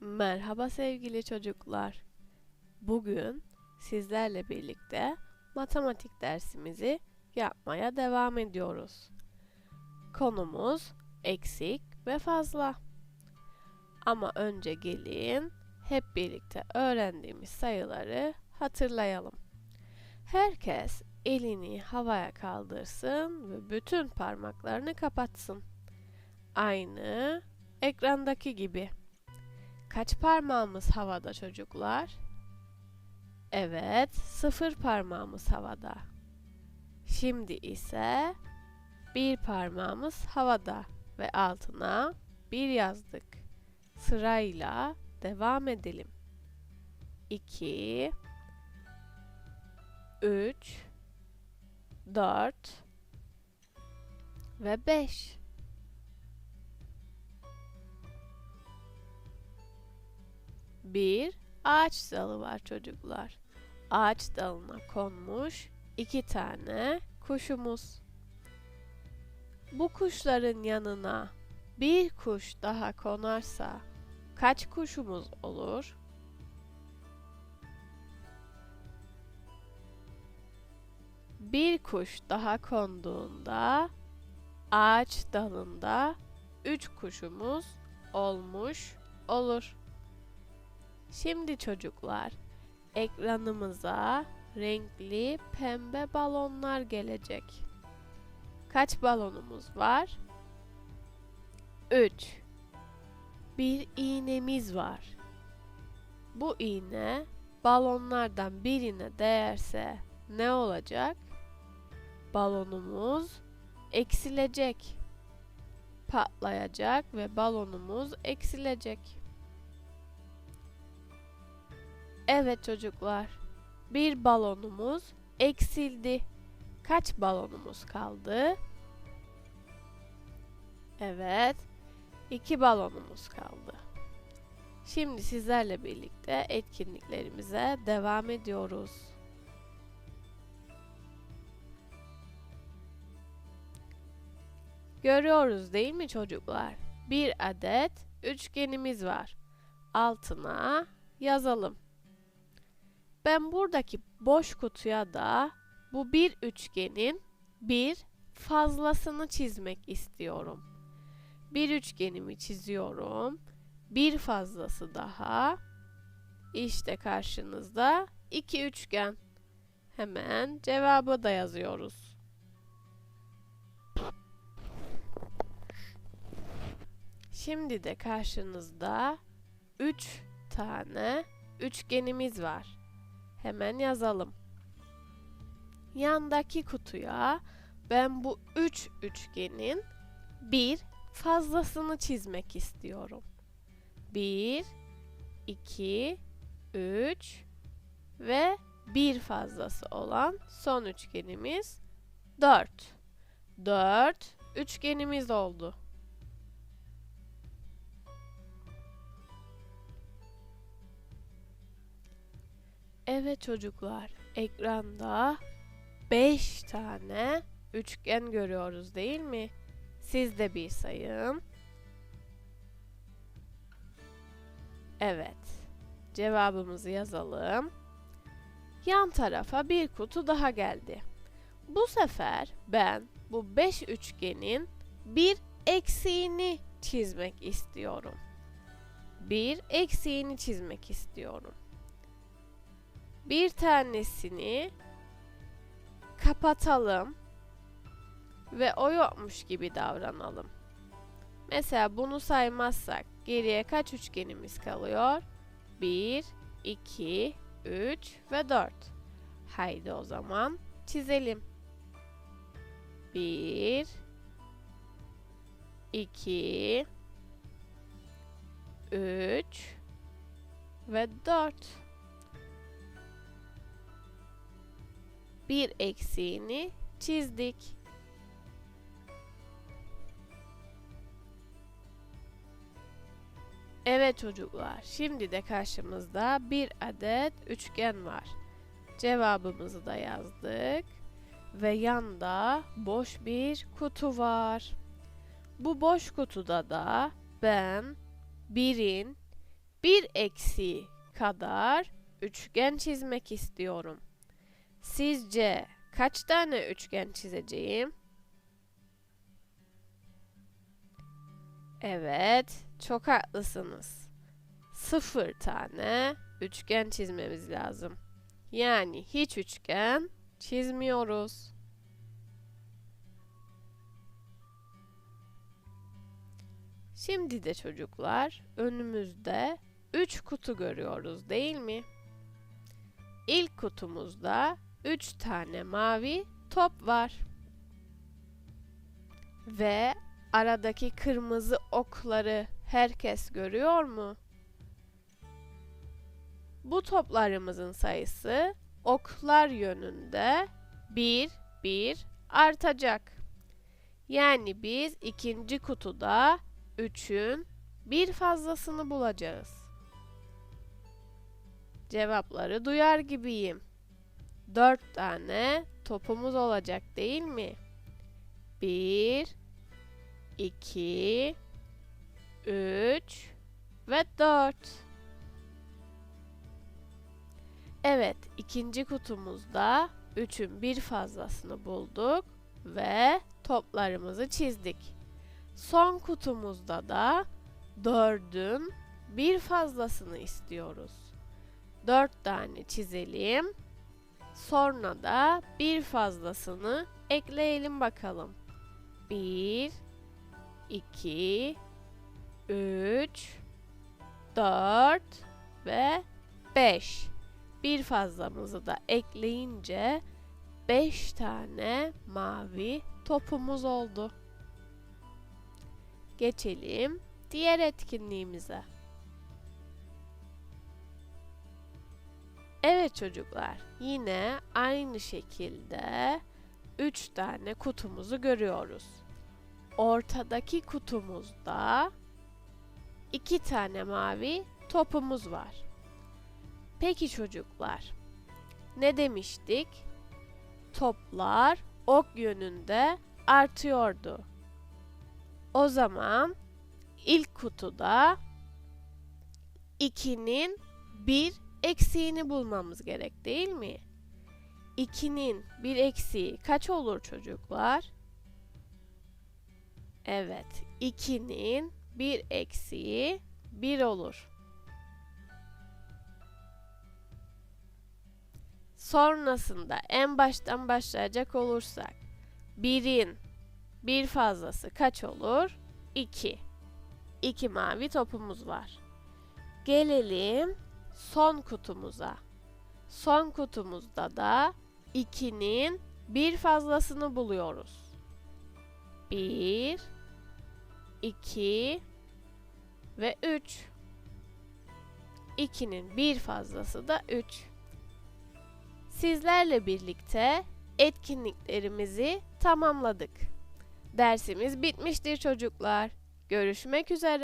Merhaba sevgili çocuklar. Bugün sizlerle birlikte matematik dersimizi yapmaya devam ediyoruz. Konumuz eksik ve fazla. Ama önce gelin hep birlikte öğrendiğimiz sayıları hatırlayalım. Herkes elini havaya kaldırsın ve bütün parmaklarını kapatsın. Aynı ekrandaki gibi. Kaç parmağımız havada çocuklar? Evet, sıfır parmağımız havada. Şimdi ise bir parmağımız havada ve altına bir yazdık. Sırayla devam edelim. 2 3 4 ve 5 bir ağaç dalı var çocuklar. Ağaç dalına konmuş iki tane kuşumuz. Bu kuşların yanına bir kuş daha konarsa kaç kuşumuz olur? Bir kuş daha konduğunda ağaç dalında üç kuşumuz olmuş olur. Şimdi çocuklar, ekranımıza renkli pembe balonlar gelecek. Kaç balonumuz var? 3. Bir iğnemiz var. Bu iğne balonlardan birine değerse ne olacak? Balonumuz eksilecek. Patlayacak ve balonumuz eksilecek. Evet çocuklar. Bir balonumuz eksildi. Kaç balonumuz kaldı? Evet. iki balonumuz kaldı. Şimdi sizlerle birlikte etkinliklerimize devam ediyoruz. Görüyoruz değil mi çocuklar? Bir adet üçgenimiz var. Altına yazalım. Ben buradaki boş kutuya da bu bir üçgenin bir fazlasını çizmek istiyorum. Bir üçgenimi çiziyorum. Bir fazlası daha. İşte karşınızda iki üçgen. Hemen cevabı da yazıyoruz. Şimdi de karşınızda 3 tane üçgenimiz var. Hemen yazalım. Yandaki kutuya ben bu üç üçgenin bir fazlasını çizmek istiyorum. 1, 2, 3 ve bir fazlası olan son üçgenimiz 4. 4 üçgenimiz oldu. Evet çocuklar, ekranda 5 tane üçgen görüyoruz değil mi? Siz de bir sayın. Evet. Cevabımızı yazalım. Yan tarafa bir kutu daha geldi. Bu sefer ben bu 5 üçgenin bir eksiğini çizmek istiyorum. Bir eksiğini çizmek istiyorum bir tanesini kapatalım ve o yokmuş gibi davranalım. Mesela bunu saymazsak geriye kaç üçgenimiz kalıyor? 1, 2, 3 ve 4. Haydi o zaman çizelim. 1 2 3 ve 4. bir eksiğini çizdik. Evet çocuklar, şimdi de karşımızda bir adet üçgen var. Cevabımızı da yazdık ve yanda boş bir kutu var. Bu boş kutuda da ben birin bir eksiği kadar üçgen çizmek istiyorum. Sizce kaç tane üçgen çizeceğim? Evet, çok haklısınız. Sıfır tane üçgen çizmemiz lazım. Yani hiç üçgen çizmiyoruz. Şimdi de çocuklar önümüzde 3 kutu görüyoruz değil mi? İlk kutumuzda 3 tane mavi top var. Ve aradaki kırmızı okları herkes görüyor mu? Bu toplarımızın sayısı oklar yönünde 1 1 artacak. Yani biz ikinci kutuda 3'ün bir fazlasını bulacağız. Cevapları duyar gibiyim. 4 tane topumuz olacak değil mi? 1 2 3 ve 4. Evet, ikinci kutumuzda 3'ün bir fazlasını bulduk ve toplarımızı çizdik. Son kutumuzda da 4'ün bir fazlasını istiyoruz. 4 tane çizelim. Sonra da bir fazlasını ekleyelim bakalım. 1 2 3 4 ve 5. Bir fazlamızı da ekleyince 5 tane mavi topumuz oldu. Geçelim diğer etkinliğimize. Evet çocuklar, yine aynı şekilde 3 tane kutumuzu görüyoruz. Ortadaki kutumuzda 2 tane mavi topumuz var. Peki çocuklar, ne demiştik? Toplar ok yönünde artıyordu. O zaman ilk kutuda 2'nin bir eksiğini bulmamız gerek değil mi? 2'nin bir eksiği kaç olur çocuklar? Evet, 2'nin bir eksiği 1 olur. Sonrasında en baştan başlayacak olursak 1'in bir fazlası kaç olur? 2. 2 mavi topumuz var. Gelelim son kutumuza. Son kutumuzda da 2'nin bir fazlasını buluyoruz. 1 2 ve 3. 2'nin bir fazlası da 3. Sizlerle birlikte etkinliklerimizi tamamladık. Dersimiz bitmiştir çocuklar. Görüşmek üzere.